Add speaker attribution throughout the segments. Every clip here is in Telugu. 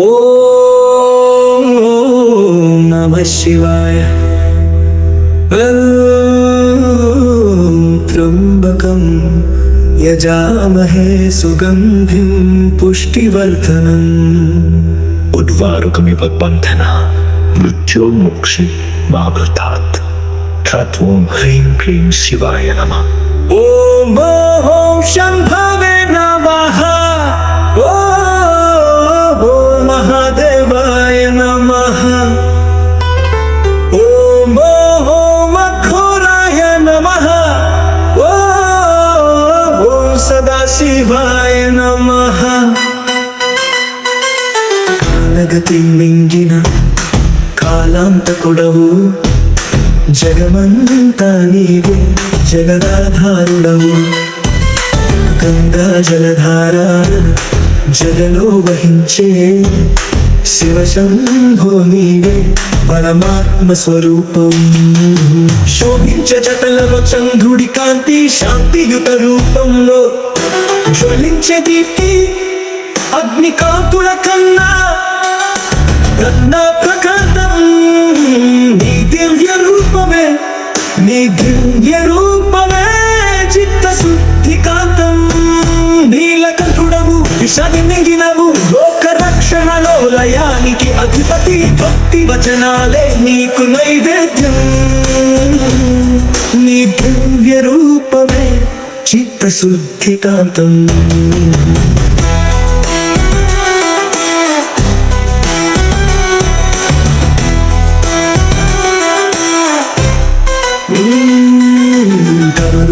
Speaker 1: ओम नमः शिवाय। त्र्यंबकं यजामहे सुगन्धिं पुष्टिवर्धनम्।
Speaker 2: उद्वारुकमिव बन्धना मृत्योर्मुक्षि मावृतात्। ध्यात्वं ह्रीं क्लीं शिवाय नमः।
Speaker 1: ॐ ॐ शम्भवे नमः। కాలగతి మింగిన కాలాంతకుడవు. జగమంతా నీవే జగదాధారుడవు. గంగా జలధార జగలో వహించే శివశంభో నీవే పరమాత్మ స్వరూపం శోభించ జటలలో చంద్రుడి కాంతి శాంతియుత రూపంలో జ్వలించే దీప్తి అగ్నికాంతుల కన్నా కన్నా ప్రకాశం నీ దివ్య రూపమే నీ దివ్య రూపమే చిత్త శుద్ధి కాంతం. నీలకంఠుడవు విషాది మిగినవు లోక రక్షణలో లయానికి అధిపతి భక్తి వచనాలే నీకు నైవేద్యం. నీ దివ్య రూపమే చిత్త శుద్ధి కాంతం.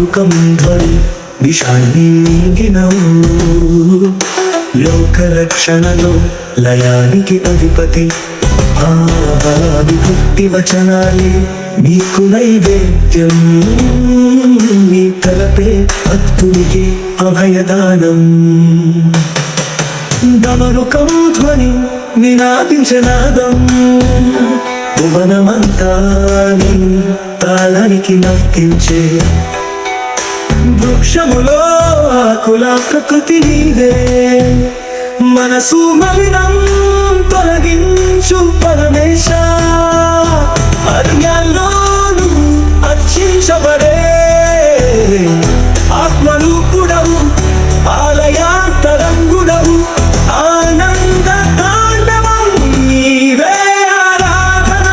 Speaker 1: కరుకం ధ్వని విషాన్ని మింగినవు. లోక రక్షణలో లయానికి అధిపతి విభక్తి వచనాలే మీకు నైవేద్యం. మీ తలపే భక్తునికి అభయదానం. దమరుకం ధ్వని వినాదించనాదం భువనమంతా తాళానికి నక్కించే వృక్షములో ఆకుల ప్రకృతి నీదే. మనసు మలినం తొలగించు పరమేశ. అర్యాల్లోను అర్చించబడే ఆత్మరూపుడవు ఆలయాంతరంగుడవు. ఆనంద తాండవం నీవే ఆరాధన.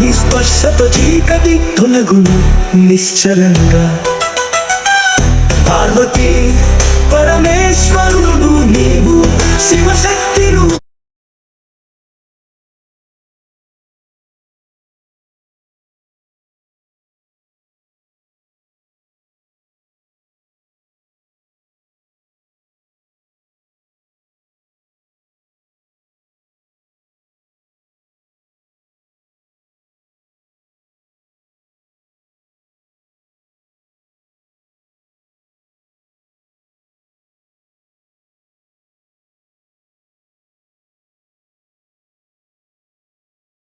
Speaker 1: నీ స్పర్శతో చీకటి తొలగును నిశ్చలంగా. పార్వతి పరమేశ్వరుడు నీవు శివశక్తి